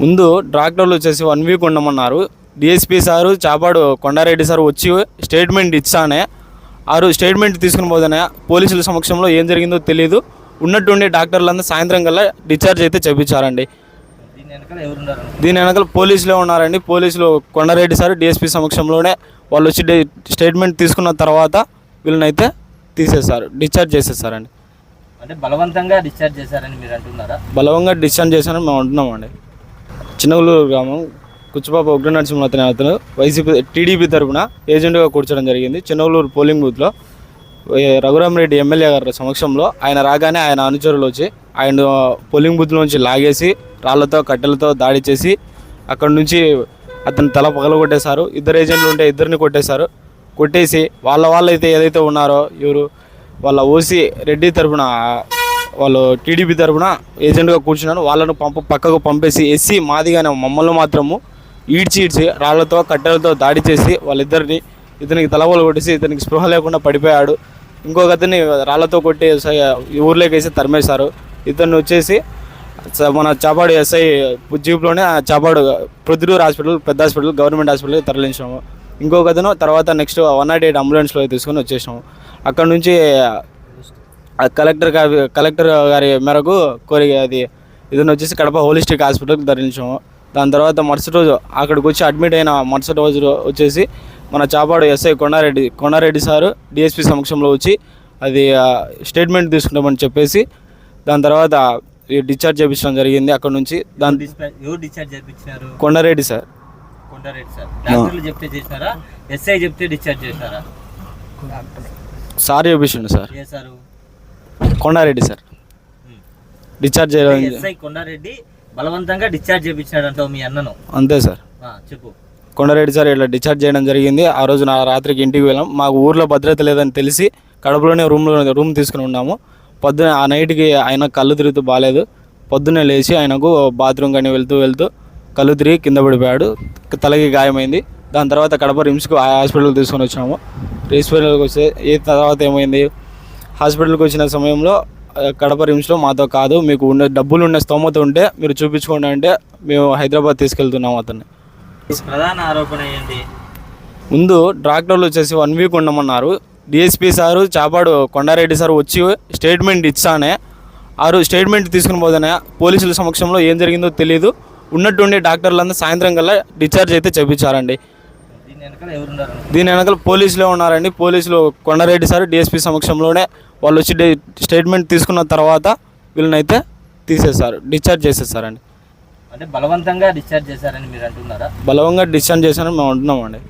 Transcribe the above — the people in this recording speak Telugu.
ముందు డాక్టర్లు వచ్చేసి one week ఉండమన్నారు. DSP sir Chapadu Kondareddy sir వచ్చి స్టేట్మెంట్ ఇచ్చానే. ఆరు స్టేట్మెంట్ తీసుకుని పోదనే పోలీసుల సమక్షంలో ఏం జరిగిందో తెలియదు ఉన్నట్టుండి డాక్టర్లందరూ సాయంత్రం కల్లా డిశ్చార్జ్ అయితే చేపించారండి. దీని వెనకాల పోలీసులే ఉన్నారండి. పోలీసులు కొండారెడ్డి సార్ డిఎస్పీ సమక్షంలోనే వాళ్ళు వచ్చి స్టేట్మెంట్ తీసుకున్న తర్వాత వీళ్ళనైతే తీసేశారు డిశ్చార్జ్ చేసేసారండి అంటే బలవంతంగా డిశ్చార్జ్ చేశారని మీరు అంటున్నారా? బలవంగా డిశ్చార్జ్ చేశారని మేము అంటున్నామండి. చిన్నగులూరు గ్రామం కుచ్చిపాప ఉగ్ర నరసింహ అతని అతను. వైసీపీ టీడీపీ తరఫున ఏజెంట్గా కూర్చోడం జరిగింది. చిన్నగులూరు పోలింగ్ బూత్లో రఘురామరెడ్డి ఎమ్మెల్యే గారి సమక్షంలో ఆయన రాగానే ఆయన అనుచరులు వచ్చి ఆయన పోలింగ్ బూత్లోంచి లాగేసి రాళ్ళతో కట్టెలతో దాడి చేసి అక్కడి నుంచి అతను తల పగలగొట్టేశారు. ఇద్దరు ఏజెంట్లు ఉంటే ఇద్దరిని కొట్టేశారు. కొట్టేసి వాళ్ళ వాళ్ళైతే ఏదైతే ఉన్నారో ఎవరు వాళ్ళ ఓసీ రెడ్డి తరఫున వాళ్ళు టీడీపీ తరఫున ఏజెంట్గా కూర్చున్నాను వాళ్ళను పంప పక్కకు పంపేసి ఎస్సీ మాదిగానే మమ్మల్ని మాత్రము ఈడ్చి ఈడ్చి రాళ్ళతో కట్టెలతో దాడి చేసి వాళ్ళిద్దరిని ఇతనికి తలవలు కొట్టేసి ఇతనికి స్పృహ లేకుండా పడిపోయాడు. ఇంకొక అతన్ని రాళ్ళతో కొట్టి స- ఊర్లోకి వేసి తరిమేశారు. ఇతను వచ్చేసి మన చాపాడు ఎస్ఐ జీప్లోనే ఆ చాపాడు ప్రొద్దుటూరు హాస్పిటల్ పెద్ద హాస్పిటల్ గవర్నమెంట్ హాస్పిటల్కి తరలించాము. ఇంకొక అతను తర్వాత నెక్స్ట్ వన్ నాట్ ఎయిట్ అంబులెన్స్లో తీసుకొని వచ్చేసాము. అక్కడ నుంచి కలెక్టర్ గారి కలెక్టర్ గారి మేరకు కోరి అది ఇతను వచ్చేసి కడప హోలిస్టిక్ హాస్పిటల్కి తరలించాము. దాని తర్వాత మరుసటి రోజు అక్కడికి వచ్చి అడ్మిట్ అయిన మరుసటి రోజు వచ్చేసి మన Chapadu SI Kondareddy Kondareddy sir DSP సమక్షంలో వచ్చి అది స్టేట్మెంట్ తీసుకుంటామని చెప్పేసి దాని తర్వాత డిశ్చార్జ్ చేయించడం జరిగింది అక్కడ నుంచి. దాని డిశ్చార్జ్ చేయించినారు కొండారెడ్డి సార్. కొండారెడ్డి సార్. డాక్టర్లు చెప్తే చేసినారా ఎస్ఐ చెప్తే డిశ్చార్జ్ చేసినారా సార్ చేయించండి సార్. చేశారు కొండారెడ్డి సార్. డిశ్చార్జ్ చేయడం ఎస్ఐ కొండారెడ్డి బలవంతంగా డిశ్చార్జ్ చేయించినాడు అంటావు మీ అన్నను. అంతే సార్. చెప్పు. కొండారెడ్డి సార్ ఇట్లా డిశ్చార్జ్ చేయడం జరిగింది. ఆ రోజు నా రాత్రికి ఇంటికి వెళ్ళాం. మాకు ఊర్లో భద్రత లేదని తెలిసి కడపలోనే రూమ్లో రూమ్ తీసుకుని ఉన్నాము. పొద్దున ఆ నైట్కి ఆయన కళ్ళు తిరుగుతూ బాగాలేదు పొద్దున్నే లేచి ఆయనకు బాత్రూమ్ కానీ వెళ్తూ వెళ్తూ కళ్ళు తిరిగి కింద పడిపోయాడు. తలకి గాయమైంది. దాని తర్వాత కడప రిమ్స్కి ఆ హాస్పిటల్కి తీసుకొని వచ్చాము హాస్పిటల్కి వస్తే ఏ తర్వాత ఏమైంది? హాస్పిటల్కి వచ్చిన సమయంలో కడప రిమ్స్లో మాతో కాదు మీకు ఉన్న డబ్బులు ఉన్న స్తోమత ఉంటే మీరు చూపించుకోండి అంటే మేము హైదరాబాద్ తీసుకెళ్తున్నాము అతన్ని. ప్రధాన ఆరోపణ ఏంటి? ముందు డాక్టర్లు వచ్చేసి one week ఉండమన్నారు. DSP sir Chapadu Kondareddy sir వచ్చి స్టేట్మెంట్ ఇచ్చానే ఆరు స్టేట్మెంట్ తీసుకుని పోదనే పోలీసుల సమక్షంలో ఏం జరిగిందో తెలియదు ఉన్నట్టుండి డాక్టర్లందరూ సాయంత్రం కల్లా డిశ్చార్జ్ అయితే చేపించారండి. దీని వెనకాల పోలీసులే ఉన్నారండి. పోలీసులు కొండారెడ్డి సార్ డిఎస్పీ సమక్షంలోనే వాళ్ళు వచ్చి స్టేట్మెంట్ తీసుకున్న తర్వాత వీళ్ళనైతే తీసేశారు డిశ్చార్జ్ చేసేసారండి అంటే బలవంతంగా డిశ్చార్జ్ చేశారని మీరు అంటున్నారా? బలవంగా డిశ్చార్జ్ చేశారని మేము అంటున్నామండి.